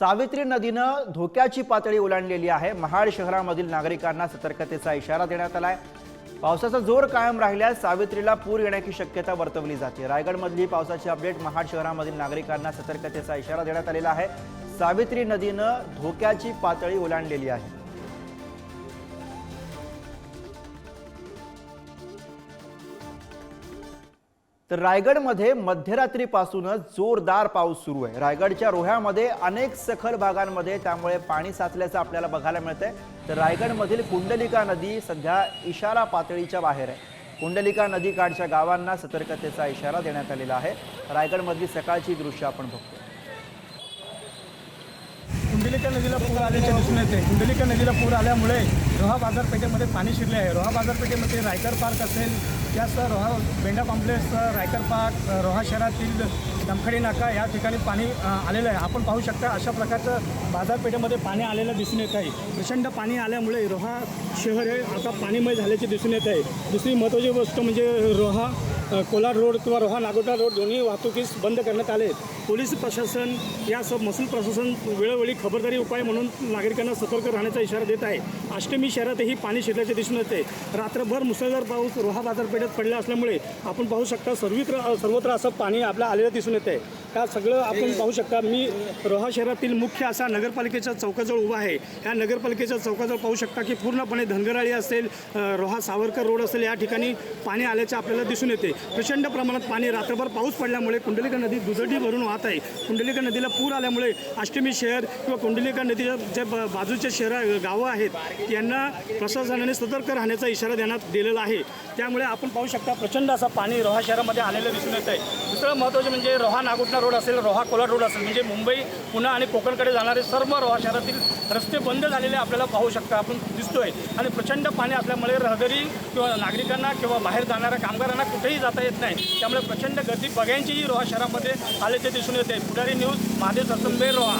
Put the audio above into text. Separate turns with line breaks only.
सावित्री नदीनं धोक्याची पातळी ओलांडलेली आहे महाड शहरामधील नागरिकांना सतर्कतेचा इशारा देण्यात आला आहे पावसाचा जोर कायम राहिल्यास सावित्रीला पूर येण्याची शक्यता वर्तवली जाते रायगडमधली पावसाची अपडेट महाड शहरामधील नागरिकांना सतर्कतेचा इशारा देण्यात आलेला आहे सावित्री नदीनं धोक्याची पातळी ओलांडलेली आहे तर रायगडमध्ये मध्यरात्रीपासूनच जोरदार पाऊस सुरू आहे रायगडच्या रोह्यामध्ये अनेक सखल भागांमध्ये त्यामुळे पाणी साचल्याचं आपल्याला बघायला मिळतंय तर रायगडमधील कुंडलिका नदी सध्या इशारा पातळीच्या बाहेर आहे कुंडलिका नदीकाठच्या गावांना सतर्कतेचा इशारा देण्यात आलेला आहे रायगडमधली सकाळची दृश्य आपण बघतो
कुंडलिका नदीला पूर आल्याचे दिसून येते कुंडलिका नदीला पूर आल्यामुळे रोहा बाजारपेठेमध्ये पाणी शिरले आहे रोहा बाजारपेठेमध्ये रायकर पार्क असेल त्यासह रोहा बेंडा कॉम्प्लेक्स रायकर पार्क रोहा शहरातील दमखडी नाका या ठिकाणी पाणी आलेलं आहे आपण पाहू शकता अशा प्रकारचं बाजारपेठेमध्ये पाणी आलेलं दिसून येत आहे
प्रचंड पाणी आल्यामुळे रोहा शहर हे आता पाणीमय झाल्याचे दिसून येत आहे दुसरी महत्त्वाची गोष्ट म्हणजे रोहा कोलार रोड किंवा रोहा नागोटा रोड दोन्ही वाहतुकीस बंद करण्यात आले पोलीस प्रशासन या सब महसूल प्रशासन वेळोवेळी खबरदारी उपाय म्हणून नागरिकांना सतर्क राहण्याचा इशारा देत आहे अष्टमी शहरातही पाणी शिरल्याचे दिसून येते रात्रभर मुसळधार पाऊस रोहा बाजारपेठेत पडला असल्यामुळे आपण पाहू शकता सर्वित्र सर्वत्र असं पाणी आपल्या आलेलं दिसून येते का सगळं आपण पाहू शकता मी रोहा शहरातील मुख्य असा नगरपालिकेच्या चौकाजवळ उभा आहे या नगरपालिकेच्या चौकाजवळ पाहू शकता की पूर्णपणे धनगराळी असेल रोहा सावरकर रोड असेल या ठिकाणी पाणी आल्याचे आपल्याला दिसून येते प्रचंड प्रमाणात पाणी रात्रभर पाऊस पडल्यामुळे कुंडलिका नदी दुजडी भरून वाहत आहे कुंडलिका नदीला पूर आल्यामुळे अष्टमी शहर किंवा कुंडलिका नदीच्या ज्या बाजूच्या शहरं गावं आहेत यांना प्रशासनाने सतर्क राहण्याचा इशारा देण्यात दिलेला आहे त्यामुळे आपण पाहू शकता प्रचंड असा पाणी रोहा शहरामध्ये आलेलं दिसून येत आहे दुसरं महत्त्वाचं म्हणजे रोहा नागोटणा रोड असेल रोहा कोला रोड असेल म्हणजे मुंबई पुणे आणि कोकणकडे जाणारे सर्व रोहा शहरातील रस्ते बंद झालेले आपल्याला पाहू शकता आपण दिसतोय आणि प्रचंड पाणी असल्यामुळे रहदारी किंवा नागरिकांना किंवा बाहेर जाणाऱ्या कामगारांना कुठेही जा जाता येत नाही त्यामुळे प्रचंड गर्दी बघायचीही रोहा शहरामध्ये आल्याचे दिसून येते पुढारी न्यूज महादेव सरसंबे रोहा